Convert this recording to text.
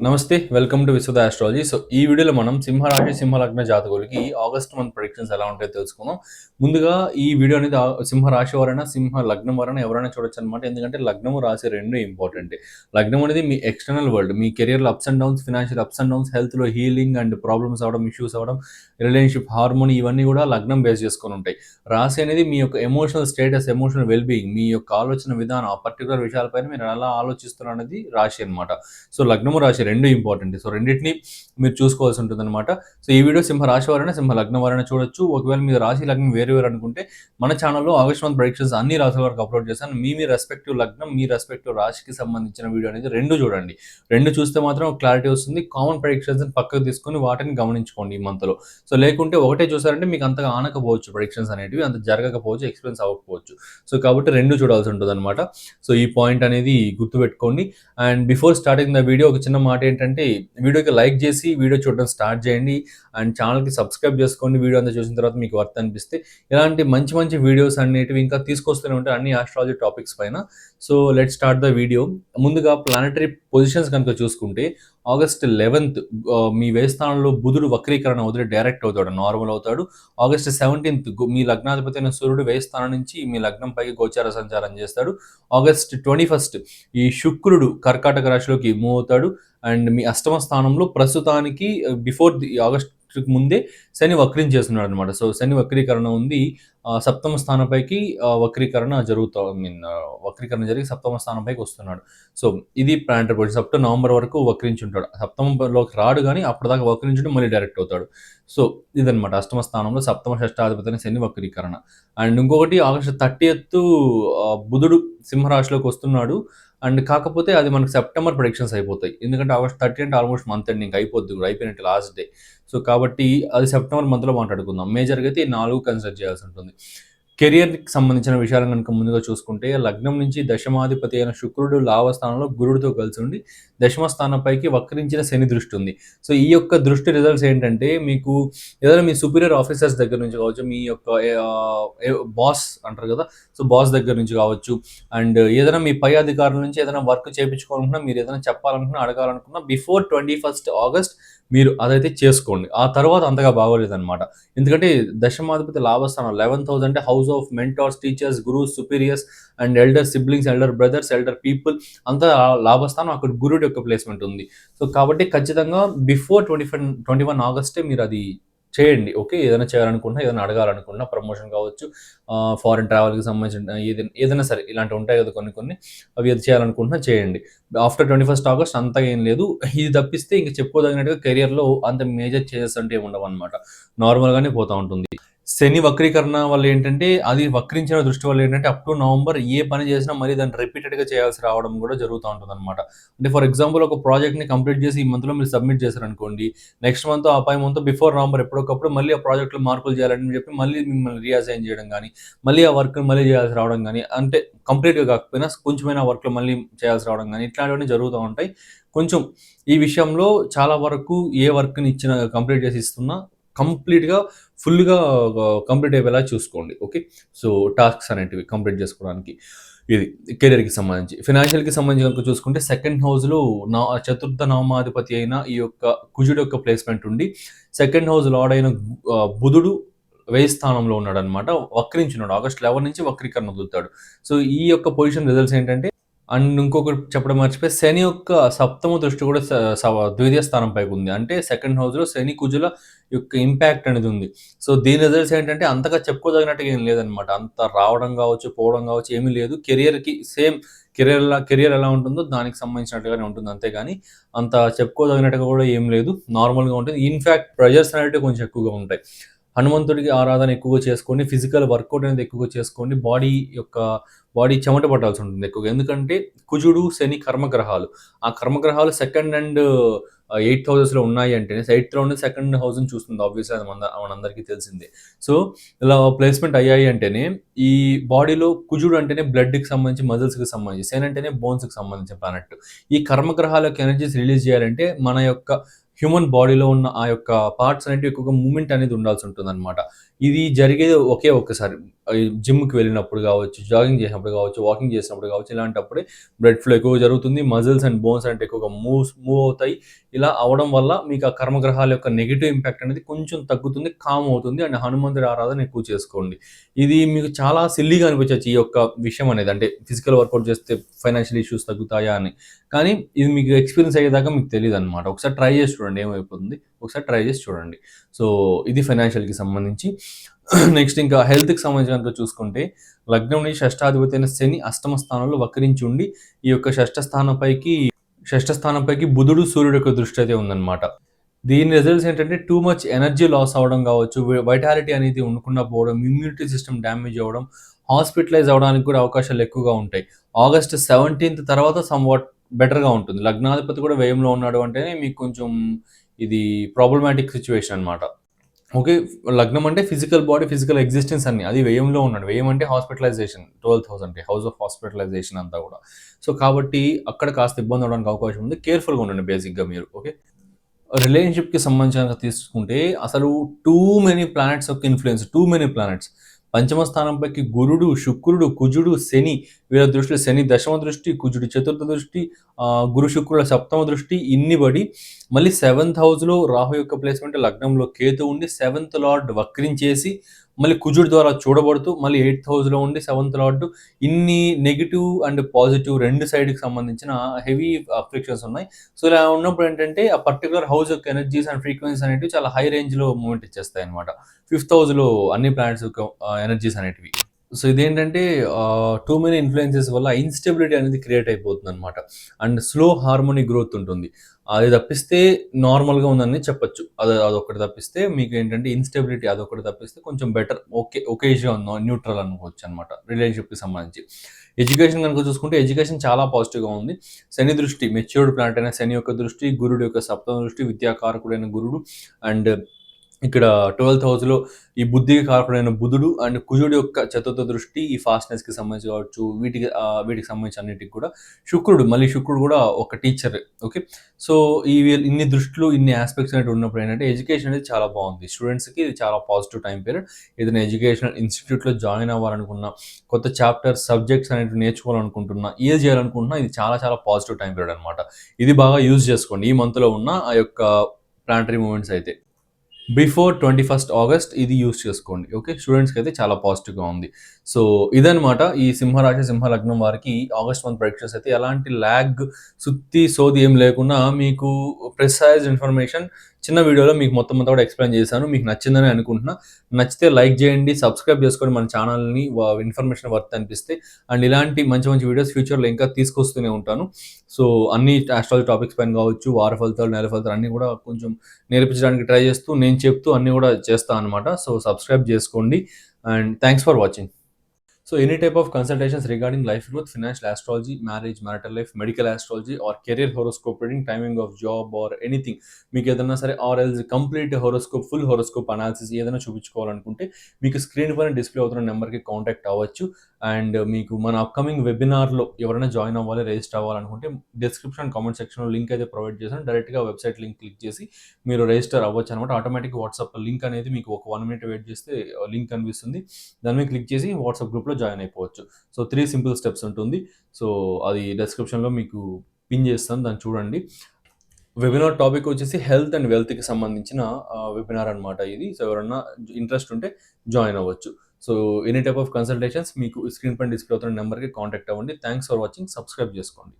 నమస్తే welcome to Vishwada astrology so ఈ వీడియోలో మనం సింహరాశి సింహలగ్న జాతకులకి ఆగస్ట్ మంత్ ప్రొడిక్షన్స్ ఎలా ఉంటాయో తెలుసుకుందాం. ముందుగా ఈ వీడియో అనేది సింహరాశి వారైనా సింహ లగ్నం వారైనా ఎవరైనా చూడొచ్చు అనమాట ఎందుకంటే లగ్నము రాశి రెండు ఇంపార్టెంట్ లగ్నం అనేది మీ ఎక్స్టర్నల్ వరల్డ్ మీ కెరియర్లో ups and downs financial ups and downs హెల్త్లో healing and problems అవడం ఇష్యూస్ అవడం రిలేషన్షిప్ హార్మోన్ ఇవన్నీ కూడా లగ్నం బేస్ చేసుకొని ఉంటాయి. రాశి అనేది మీ యొక్క ఎమోషనల్ స్టేటస్ ఎమోషనల్ వెల్బీయింగ్ మీ యొక్క ఆలోచన విధానం ఆ పర్టికులర్ విషయాలపైన మీరు ఎలా ఆలోచిస్తున్నారు అనేది రాశి అనమాట సో లగ్నము రాశి రెండు ఇంపార్టెంట్ సో రెండింటిని మీరు చూసుకోవాల్సి ఉంటుంది అనమాట సో ఈ వీడియో సింహ రాశి వారైనా సింహ లగ్నం వారైనా చూడొచ్చు. ఒకవేళ మీరు రాశి లగ్నం వేరు వేరు అనుకుంటే మన ఛానల్లో ఆగస్ట్ మంత్ ప్రొడిక్షన్స్ అన్ని రాశుల వరకు అప్లోడ్ చేశాను. మీ మీ రెస్పెక్టివ్ లగ్నం మీ రెస్పెక్టివ్ రాశికి సంబంధించిన వీడియో అనేది రెండు చూడండి. రెండు చూస్తే మాత్రం క్లారిటీ వస్తుంది. కామన్ ప్రొడిక్షన్స్ పక్కకు తీసుకొని వాటిని గమనించుకోండి ఈ మంత్లో సో లేకుంటే ఒకటే చూసారంటే మీకు అంతగా ఆనకపోవచ్చు ప్రొడిక్షన్స్ అనేటివి అంత జరగకపోవచ్చు ఎక్స్పీరియన్స్ అవ్వకపోవచ్చు. సో కాబట్టి రెండు చూడాల్సి ఉంటుంది అనమాట సో ఈ పాయింట్ అనేది గుర్తుపెట్టుకోండి. And before starting the video ఒక చిన్న మాట ఏంటంటే వీడియోకి లైక్ చేసి వీడియో చూడడం స్టార్ట్ చేయండి. అండ్ ఛానల్కి సబ్స్క్రైబ్ చేసుకోండి. వీడియో అంతా చూసిన తర్వాత మీకు వర్త్ అనిపిస్తే ఇలాంటి మంచి మంచి వీడియోస్ అనేటివి ఇంకా తీసుకొస్తూనే ఉంటాయి అన్ని ఆస్ట్రాలజీ టాపిక్స్ పైన. So let start the video ముందుగా ప్లానటరీ పొజిషన్స్ కనుక చూసుకుంటే ఆగస్ట్ లెవెన్త్ మీ వేస్థానంలో బుధుడు వక్రీకరణ వదిలి డైరెక్ట్ అవుతాడు నార్మల్ అవుతాడు. ఆగస్ట్ సెవెంటీన్త్ మీ లగ్నాధిపతి అయిన సూర్యుడు వేస్థానం నుంచి మీ లగ్నం పైకి గోచార సంచారం చేస్తాడు. ఆగస్ట్ ట్వంటీ ఫస్ట్ ఈ శుక్రుడు కర్కాటక రాశిలోకి మూవ్ అవుతాడు. అండ్ మీ అష్టమ స్థానంలో ప్రస్తుతానికి బిఫోర్ ది ఆగస్ట్ ముందే శని వక్రించేస్తున్నాడు అనమాట సో శని వక్రీకరణ ఉంది. సప్తమ స్థానంపైకి వక్రీకరణ జరుగుతా ఐ మీన్ వక్రీకరణ జరిగి సప్తమ స్థానంపైకి వస్తున్నాడు. సో ఇది ప్లాంటర్ పొజిషన్ సప్త నవంబర్ వరకు వక్రించి ఉంటాడు సప్తమంలోకి రాడు కానీ అప్పటిదాకా వక్రించుంటే మళ్ళీ డైరెక్ట్ అవుతాడు. సో ఇదనమాట అష్టమ స్థానంలో సప్తమ షష్టాధిపతి శని వక్రీకరణ. అండ్ ఇంకొకటి ఆగస్టు థర్టీ బుధుడు సింహరాశిలోకి వస్తున్నాడు. అండ్ కాకపోతే అది మనకు సెప్టెంబర్ ప్రొడిక్షన్స్ అయిపోతాయి. ఎందుకంటే ఆగస్ట్ థర్టీ అంటే ఆల్మోస్ట్ మంత్ ఎండింగ్ అయిపోద్ది కూడా అయిపోయినట్టు లాస్ట్ డే సో కాబట్టి అది సెప్టెంబర్ మంత్లో మాట్లాడుకుందాం మేజర్గా అయితే నాలుగు కన్సిడర్ చేయాల్సి ఉంటుంది. కెరియర్కి సంబంధించిన విషయాలు కనుక ముందుగా చూసుకుంటే లగ్నం నుంచి దశమాధిపతి అయిన శుక్రుడు లావస్థానంలో గురుడితో కలిసి ఉండి దశమ స్థానంపైకి వక్రించిన శని దృష్టి ఉంది. సో ఈ యొక్క దృష్టి రిజల్ట్స్ ఏంటంటే మీకు ఏదైనా మీ సుపీరియర్ ఆఫీసర్స్ దగ్గర నుంచి కావచ్చు మీ యొక్క బాస్ అంటారు కదా సో బాస్ దగ్గర నుంచి కావచ్చు అండ్ ఏదైనా మీ పై అధికారుల నుంచి ఏదైనా వర్క్ చేయించుకోవాలనుకున్నా మీరు ఏదైనా చెప్పాలనుకున్నా అడగాలనుకున్నా బిఫోర్ ట్వంటీ ఫస్ట్ ఆగస్ట్ మీరు అదైతే చేసుకోండి. ఆ తర్వాత అంతగా బాగోలేదన్నమాట. ఎందుకంటే దశమాధిపతి లాభస్థానం లెవెన్ థౌసండ్ అంటే house of mentors teachers gurus superiors and elder siblings elder brothers elder people అంతా లాభస్థానం అక్కడ గురుడు యొక్క ప్లేస్మెంట్ ఉంది. సో కాబట్టి ఖచ్చితంగా before twenty five twenty one ఆగస్టే మీరు అది చేయండి. ఓకే ఏదైనా చేయాలనుకున్నా ఏదైనా అడగాలనుకున్నా ప్రమోషన్ కావచ్చు ఫారిన్ ట్రావెల్కి సంబంధించిన ఏదైనా ఏదైనా సరే ఇలాంటివి ఉంటాయి కదా కొన్ని కొన్ని అవి ఏది చేయాలనుకుంటున్నా చేయండి. ఆఫ్టర్ ట్వంటీ ఫస్ట్ ఆగస్ట్ అంతగా ఏం లేదు. ఇది తప్పిస్తే ఇంకా చెప్పుకోదగినట్టుగా కెరియర్లో అంత మేజర్ చేంజెస్ అంటే ఏమి ఉండవు అనమాట నార్మల్గానే పోతూ ఉంటుంది. శని వక్రీకరణ వల్ల ఏంటంటే అది వక్రించిన దృష్టి వల్ల ఏంటంటే అప్ టు నవంబర్ ఏ పని చేసినా మళ్ళీ దాన్ని రిపీటెడ్గా చేయాల్సి రావడం కూడా జరుగుతూ ఉంటుంది అనమాట అంటే ఫర్ ఎగ్జాంపుల్ ఒక ప్రాజెక్ట్ని కంప్లీట్ చేసి ఈ మంత్లో మీరు సబ్మిట్ చేశారనుకోండి నెక్స్ట్ మంత్ ఆ పై మంత్ బిఫోర్ నవంబర్ ఎప్పటికప్పుడు మళ్ళీ ఆ ప్రాజెక్ట్లో మార్పులు చేయాలని చెప్పి మళ్ళీ మిమ్మల్ని రీఅసైన్ చేయడం కానీ మళ్ళీ ఆ వర్క్ మళ్ళీ చేయాల్సి రావడం కానీ అంటే కంప్లీట్గా కాకపోయినా కొంచెమైనా వర్క్లో మళ్ళీ చేయాల్సి రావడం కానీ ఇట్లాంటివన్నీ జరుగుతూ ఉంటాయి. కొంచెం ఈ విషయంలో చాలా వరకు ఏ వర్క్ని ఇచ్చిన కంప్లీట్ చేసి ఇస్తున్నా కంప్లీట్గా ఫుల్గా కంప్లీట్ అయ్యేలా చూసుకోండి ఓకే? సో టాస్క్స్ అనేటివి కంప్లీట్ చేసుకోవడానికి ఇది కెరీర్కి సంబంధించి. ఫినాన్షియల్కి సంబంధించి కనుక చూసుకుంటే సెకండ్ హౌస్లో నా చతుర్థ నామాధిపతి అయిన ఈ యొక్క కుజుడు యొక్క ప్లేస్మెంట్ ఉండి సెకండ్ హౌస్ లార్డ్ అయిన బుధుడు వేయి స్థానంలో ఉన్నాడు అనమాట వక్రించున్నాడు ఆగస్ట్ లెవెన్ నుంచి వక్రీకరణ వదులుతాడు. సో ఈ యొక్క పొజిషన్ రిజల్ట్స్ ఏంటంటే అండ్ ఇంకొకటి చెప్పడం మర్చిపోయి శని యొక్క సప్తమ దృష్టి కూడా ద్వితీయ స్థానం పైకి ఉంది. అంటే సెకండ్ హౌస్లో శని కుజుల యొక్క ఇంపాక్ట్ అనేది ఉంది. సో దీని రిజల్ట్స్ ఏంటంటే అంతగా చెప్పుకోదగినట్టుగా ఏం లేదనమాట అంత రావడం కావచ్చు పోవడం కావచ్చు ఏమీ లేదు. కెరియర్కి సేమ్ కెరియర్ కెరియర్ ఎలా ఉంటుందో దానికి సంబంధించినట్టుగానే ఉంటుంది అంతేగాని అంత చెప్పుకోదగినట్టుగా కూడా ఏం లేదు. నార్మల్గా ఉంటుంది. ఇన్ఫ్యాక్ట్ ప్రెజర్స్ అనేవి కొంచెం ఎక్కువగా ఉంటాయి. హనుమంతుడికి ఆరాధన ఎక్కువగా చేసుకొని ఫిజికల్ వర్కౌట్ అనేది ఎక్కువగా చేసుకొని బాడీ యొక్క బాడీ చెమట పట్టాల్సి ఉంటుంది ఎక్కువగా. ఎందుకంటే కుజుడు శని కర్మగ్రహాలు. ఆ కర్మగ్రహాలు సెకండ్ అండ్ ఎయిత్ హౌసెస్లో ఉన్నాయి అంటే ఎయిత్లో ఉండే సెకండ్ హౌస్ని చూస్తుంది ఆబ్వియస్లీ అది మన మనందరికీ తెలిసిందే. సో ఇలా ప్లేస్మెంట్ అయ్యాయి అంటేనే ఈ బాడీలో కుజుడు అంటేనే బ్లడ్కి సంబంధించి మజిల్స్కి సంబంధించి సేన్ అంటేనే బోన్స్కి సంబంధించిన ప్లానెట్ ఈ కర్మగ్రహాల యొక్క ఎనర్జీస్ రిలీజ్ చేయాలంటే మన యొక్క హ్యూమన్ బాడీలో ఉన్న ఆ యొక్క పార్ట్స్ అనేవి ఎక్కువగా మూమెంట్ అనేది ఉండాల్సి ఉంటుంది అనమాట ఇది జరిగేది ఒకే ఒక్కసారి. జిమ్కి వెళ్ళినప్పుడు కావచ్చు జాగింగ్ చేసినప్పుడు కావచ్చు వాకింగ్ చేసినప్పుడు కావచ్చు ఇలాంటప్పుడే బ్లడ్ ఫ్లో ఎక్కువ జరుగుతుంది. మజిల్స్ అండ్ బోన్స్ అంటే ఎక్కువగా మూవ్ మూవ్ అవుతాయి. ఇలా అవడం వల్ల మీకు ఆ కర్మగ్రహాల యొక్క నెగిటివ్ ఇంపాక్ట్ అనేది కొంచెం తగ్గుతుంది కామ్ అవుతుంది. అండ్ హనుమంతుడి ఆరాధన ఎక్కువ చేసుకోండి. ఇది మీకు చాలా సిల్లీగా అనిపించవచ్చు ఈ యొక్క విషయం అనేది. అంటే ఫిజికల్ వర్కౌట్ చేస్తే ఫైనాన్షియల్ ఇష్యూస్ తగ్గుతాయా అని. కానీ ఇది మీకు ఎక్స్పీరియన్స్ అయ్యేదాకా మీకు తెలియదు అనమాట ఒకసారి ట్రై చేసి చూడండి ఏమైపోతుంది. ఒకసారి ట్రై చేసి చూడండి. సో ఇది ఫైనాన్షియల్కి సంబంధించి. నెక్స్ట్ ఇంకా హెల్త్కి సంబంధించినంత చూసుకుంటే లగ్నం నుంచి షష్టాధిపతి అయిన శని అష్టమ స్థానంలో వక్రించి ఉండి ఈ యొక్క షష్ఠ స్థానంపైకి షష్ఠ స్థానంపైకి బుధుడు సూర్యుడు యొక్క దృష్టి అయితే ఉందన్నమాట. దీని రిజల్ట్స్ ఏంటంటే టూ మచ్ ఎనర్జీ లాస్ అవ్వడం కావచ్చు వైటాలిటీ అనేది ఉండకుండా పోవడం ఇమ్యూనిటీ సిస్టమ్ డ్యామేజ్ అవ్వడం హాస్పిటలైజ్ అవ్వడానికి కూడా అవకాశాలు ఎక్కువగా ఉంటాయి. ఆగస్ట్ సెవెంటీన్త్ తర్వాత సమ్ వాట్ బెటర్గా ఉంటుంది. లగ్నాధిపతి కూడా వ్యయంలో ఉన్నాడు అంటేనే మీకు కొంచెం ఇది ప్రాబ్లమాటిక్ సిచ్యువేషన్ అనమాట ఓకే లగ్నం అంటే ఫిజికల్ బాడీ ఫిజికల్ ఎగ్జిస్టెన్స్ అన్ని. అది వ్యయంలో ఉన్నాడు. వ్యయం అంటే hospitalization twelve thousand house of hospitalization అంతా కూడా. సో కాబట్టి అక్కడ కాస్త ఇబ్బంది అవడానికి అవకాశం ఉంది. కేర్ఫుల్గా ఉండండి బేసిక్గా మీరు ఓకే? రిలేషన్షిప్కి సంబంధించిన తీసుకుంటే అసలు టూ మెనీ ప్లానెట్స్ యొక్క ఇన్ఫ్లుయెన్స్ టూ మెనీ ప్లానెట్స్. పంచమ స్థానంపైకి గురుడు శుక్రుడు కుజుడు శని వీళ్ళ దృష్టిలో శని దశమ దృష్టి కుజుడు చతుర్థ దృష్టి గురు శుక్రుల సప్తమ దృష్టి ఇన్ని పడి మళ్ళీ సెవెంత్ హౌస్లో రాహు యొక్క ప్లేస్మెంట్ లగ్నంలో కేతు ఉండి సెవెంత్ లార్డ్ వక్రించేసి మళ్ళీ కుజుడు ద్వారా చూడబడుతూ మళ్ళీ ఎయిత్ హౌస్లో ఉండి సెవెంత్ లార్డ్ ఇన్ని నెగిటివ్ అండ్ పాజిటివ్ రెండు సైడ్కి సంబంధించిన హెవీ అఫ్లిక్షన్స్ ఉన్నాయి. సో ఇలా ఉన్నప్పుడు ఏంటంటే ఆ పర్టికులర్ హౌస్ యొక్క ఎనర్జీస్ అండ్ ఫ్రీక్వెన్సీస్ అనేవి చాలా హై రేంజ్లో మూమెంట్ ఇచ్చేస్తాయి అనమాట ఫిఫ్త్ హౌస్లో అన్ని ప్లానెట్స్ యొక్క ఎనర్జీస్ అనేటివి. సో ఇదేంటంటే టూ మెనీ ఇన్ఫ్లుయెన్సెస్ వల్ల ఇన్స్టెబిలిటీ అనేది క్రియేట్ అయిపోతుంది అనమాట అండ్ స్లో హార్మోనిక్ గ్రోత్ ఉంటుంది. అది తప్పిస్తే నార్మల్గా ఉందని చెప్పొచ్చు. అది అదొకటి తప్పిస్తే మీకు ఏంటంటే ఇన్స్టెబిలిటీ అదొకటి తప్పిస్తే కొంచెం బెటర్ ఓకే ఒకేజ్గా ఉందో న్యూట్రల్ అనుకోవచ్చు అనమాట రిలేషన్షిప్కి సంబంధించి. ఎడ్యుకేషన్ కనుక చూసుకుంటే ఎడ్యుకేషన్ చాలా పాజిటివ్గా ఉంది. శని దృష్టి మెచ్యూర్డ్ ప్లాంట్ అయిన శని యొక్క దృష్టి గురుడు యొక్క సప్తమ దృష్టి విద్యాకారకుడైన గురుడు అండ్ ఇక్కడ ట్వెల్త్ హౌస్లో ఈ బుద్ధికి కారకుడైన బుధుడు అండ్ కుజుడు యొక్క చతుర్థ దృష్టి ఈ ఫాస్ట్నెస్కి సంబంధించి కావచ్చు వీటికి వీటికి సంబంధించి అన్నిటికి కూడా. శుక్రుడు మళ్ళీ శుక్రుడు కూడా ఒక టీచర్ ఓకే సో ఈ ఇన్ని దృష్టిలు ఇన్ని ఆస్పెక్ట్స్ అనేవి ఉన్నప్పుడు ఏంటంటే ఎడ్యుకేషన్ అనేది చాలా బాగుంది. స్టూడెంట్స్కి ఇది చాలా పాజిటివ్ టైం పీరియడ్ ఏదైనా ఎడ్యుకేషనల్ ఇన్స్టిట్యూట్లో జాయిన్ అవ్వాలనుకున్నా కొత్త చాప్టర్ సబ్జెక్ట్స్ అనేవి నేర్చుకోవాలనుకుంటున్నా ఏది చేయాలనుకుంటున్నా ఇది చాలా చాలా పాజిటివ్ టైం పీరియడ్ అనమాట ఇది బాగా యూజ్ చేసుకోండి. ఈ మంత్లో ఉన్న ఆ యొక్క ప్లాంటరీ మూమెంట్స్ అయితే. బిఫోర్ ట్వంటీ ఫస్ట్ ఆగస్ట్ ఇది యూస్ చేసుకోండి ఓకే స్టూడెంట్స్కి అయితే చాలా పాజిటివ్గా ఉంది. సో ఇదనమాట ఈ సింహరాశి సింహ లగ్నం వారికి ఆగస్ట్ మంత్ పరీక్షస్ అయితే ఎలాంటి ల్యాగ్ సుత్తి సోది ఏం లేకుండా మీకు ప్రిసైజ్ ఇన్ఫర్మేషన్ చిన్న వీడియోలో మీకు మొత్తం అంతా కూడా ఎక్స్ప్లెయిన్ చేశాను. మీకు నచ్చిందని అనుకుంటున్నా. నచ్చితే లైక్ చేయండి సబ్స్క్రైబ్ చేసుకొని మన ఛానల్ని ఇన్ఫర్మేషన్ వర్త్ అనిపిస్తే. అండ్ ఇలాంటి మంచి మంచి వీడియోస్ ఫ్యూచర్లో ఇంకా తీసుకొస్తూనే ఉంటాను. సో అన్ని ఆస్ట్రాలజీ టాపిక్స్ పైన కావచ్చు వార ఫలితాలు నెల ఫలితాలు అన్నీ కూడా కొంచెం నేర్పించడానికి ట్రై చేస్తూ నేను చెప్తూ అన్నీ కూడా చేస్తాను అనమాట సో సబ్స్క్రైబ్ చేసుకోండి. And thanks for watching so any type of consultations regarding life growth financial astrology marriage marital life medical astrology or career horoscope reading timing of job or anything మీకు ఏదైనా సరే or else complete horoscope full horoscope analysis ఏదైనా చూపించుకోవాలనుకుంటే మీకు screen పైన display అవుతున్న నెంబర్కి contact అవ్వచ్చు. అండ్ మీకు మన అప్కమింగ్ వెబినార్లో ఎవరైనా జాయిన్ అవ్వాలి రిజిస్టర్ అవ్వాలనుకుంటే డిస్క్రిప్షన్ కామెంట్ సెక్షన్లో లింక్ అయితే ప్రొవైడ్ చేశాను డైరెక్ట్గా వెబ్సైట్ లింక్ క్లిక్ చేసి మీరు రిజిస్టర్ అవ్వచ్చు అనమాట ఆటోమేటిక్ వాట్సాప్ లింక్ అనేది మీకు ఒక వన్ మినిట్ వెయిట్ చేస్తే లింక్ కనిపిస్తుంది. దాని మీద క్లిక్ చేసి వాట్సాప్ గ్రూప్లో జాయిన్ అయిపోవచ్చు. సో త్రీ సింపుల్ స్టెప్స్ ఉంటుంది. సో అది డిస్క్రిప్షన్లో మీకు పిన్ చేస్తాను. దాన్ని చూడండి. వెబినార్ టాపిక్ వచ్చేసి హెల్త్ అండ్ వెల్త్కి సంబంధించిన వెబినార్ అనమాట ఇది. సో ఎవరన్నా ఇంట్రెస్ట్ ఉంటే జాయిన్ అవ్వచ్చు. So any type of consultations మీకు స్క్రీన్ పైన డిస్ప్లే అవుతున్న నెంబర్కి కాంటాక్ట్ అవ్వండి. థ్యాంక్స్ ఫర్ వాచింగ్ సబ్స్క్రైబ్ చేసుకోండి.